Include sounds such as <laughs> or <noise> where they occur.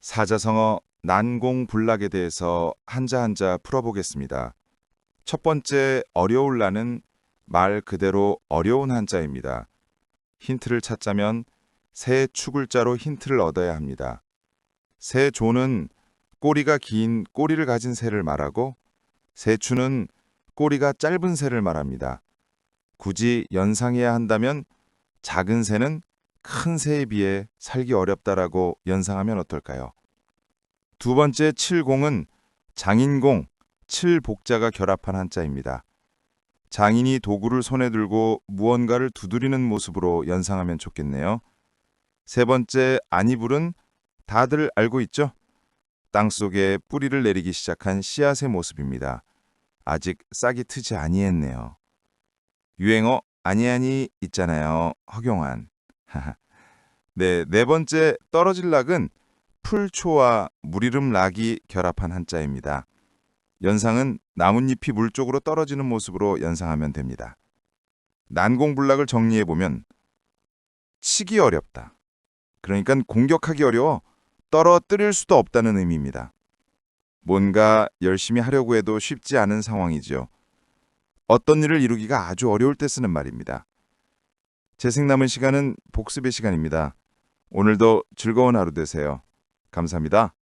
사자성어 난공불락에 대해서 한자 한자 풀어보겠습니다. 첫 번째 어려울 나는 말 그대로 어려운 한자입니다. 힌트를 찾자면 새 축을자로 힌트를 얻어야 합니다. 새 조는 꼬리가 긴 꼬리를 가진 새를 말하고 새추는 꼬리가 짧은 새를 말합니다. 굳이 연상해야 한다면 작은 새는 큰 새에 비해 살기 어렵다라고 연상하면 어떨까요? 두 번째 칠공은 장인공, 칠복자가 결합한 한자입니다. 장인이 도구를 손에 들고 무언가를 두드리는 모습으로 연상하면 좋겠네요. 세 번째 안이불은 다들 알고 있죠? 땅 속에 뿌리를 내리기 시작한 씨앗의 모습입니다. 아직 싹이 트지 아니했네요. 유행어 아니아니 있잖아요. 허경환. <laughs> 네, 네 번째 떨어질 낙은 풀초와 물이름 락이 결합한 한자입니다. 연상은 나뭇잎이 물 쪽으로 떨어지는 모습으로 연상하면 됩니다. 난공불락을 정리해 보면 치기 어렵다. 그러니까 공격하기 어려워 떨어뜨릴 수도 없다는 의미입니다. 뭔가 열심히 하려고 해도 쉽지 않은 상황이지요. 어떤 일을 이루기가 아주 어려울 때 쓰는 말입니다. 재생 남은 시간은 복습의 시간입니다. 오늘도 즐거운 하루 되세요. 감사합니다.